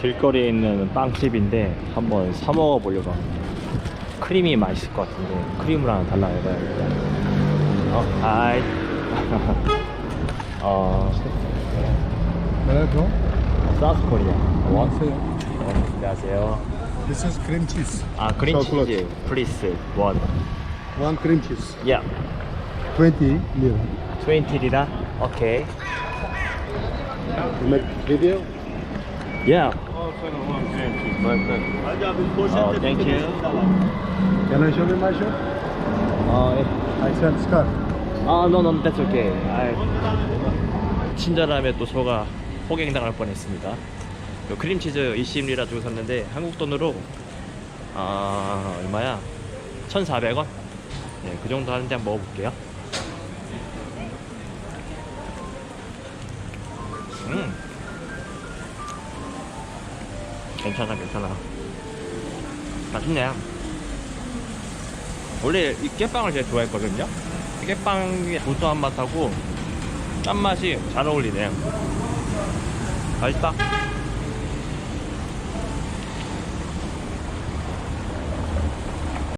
길거리에 있는 빵집인데 한번 사 먹어보려고 합니다. 크림이 맛있을 것 같은데 크림을 하나 달라 해봐야겠다. 어, 하이. 어, Where from? 사우스 코리아. 원. Say, 어, 안녕하세요. This is cream cheese. 아, 그린 Chocolate. 치즈, 플리스, 원. One cream cheese. 야, 20 lira. 20리라? 오케이. You make video? 야. 어, 땡큐. Can I show you my? 어, 예. I sell scarf. 아, no, no, that's okay. 아이, 친절함에 또 소가 호갱당할 뻔했습니다. 요 크림치즈 20리라 주고 샀는데 한국 돈으로 아 얼마야? 1,400원? 네, 그 정도 하는데 한번 먹어볼게요. 괜찮아, 괜찮아. 맛있네. 원래 이 깨빵을 제일 좋아했거든요. 깨빵이 고소한 맛하고 짠맛이 잘 어울리네. 맛있다.